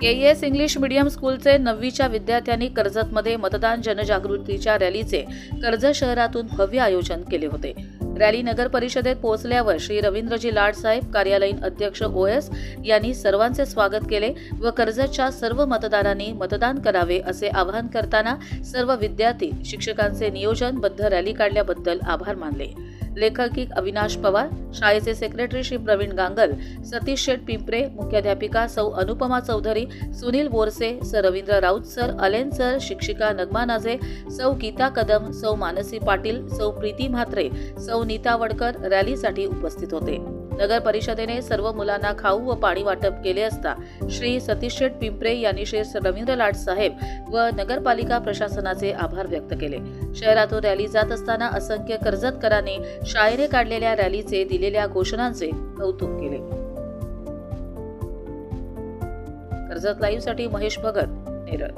केईएस English medium स्कूलचे नववीच्या विद्यार्थ्यांनी कर्जतमध्ये मतदान जनजागृतीच्या रॅलीचे कर्जत शहरातून भव्य आयोजन केले होते. रॅली नगर परिषदेत पोहोचल्यावर श्री रवींद्रजी लाडसाहेब कार्यालयीन अध्यक्ष ओएस यांनी सर्वांचे स्वागत केले व कर्जतच्या सर्व मतदारांनी मतदान करावे असे आवाहन करताना सर्व विद्यार्थी शिक्षकांचे नियोजनबद्ध रॅली काढल्याबद्दल आभार मानले. लेखकी अविनाश पवार शाळेचे सेक्रेटरी श्री प्रवीण गांगल सतीश शेठ पिंपरे मुख्याध्यापिका सौ Anupama Chaudhari Sunil Borse sir Ravindra Raut sir Allen sir शिक्षिका नगमा नाझे सौ गीता कदम सौ मानसी पाटील सौ प्रीती म्हात्रे सौ नीता वडकर रॅलीसाठी उपस्थित होते. नगर परिषदेने सर्व मुलांना खाऊ व पाणी वाटप केले असता श्री सतीश शेठ पिंपरे यांनी श्री रवींद्र लाड साहेब व नगरपालिका प्रशासनाचे आभार व्यक्त केले. शहरातून रॅली जात असताना असंख्य कर्जतकरांनी शाळेने काढलेल्या रॅलीचे दिलेल्या घोषणांचे कौतुक केले. कर्जत लाईव्हसाठी महेश भगत नेरळ.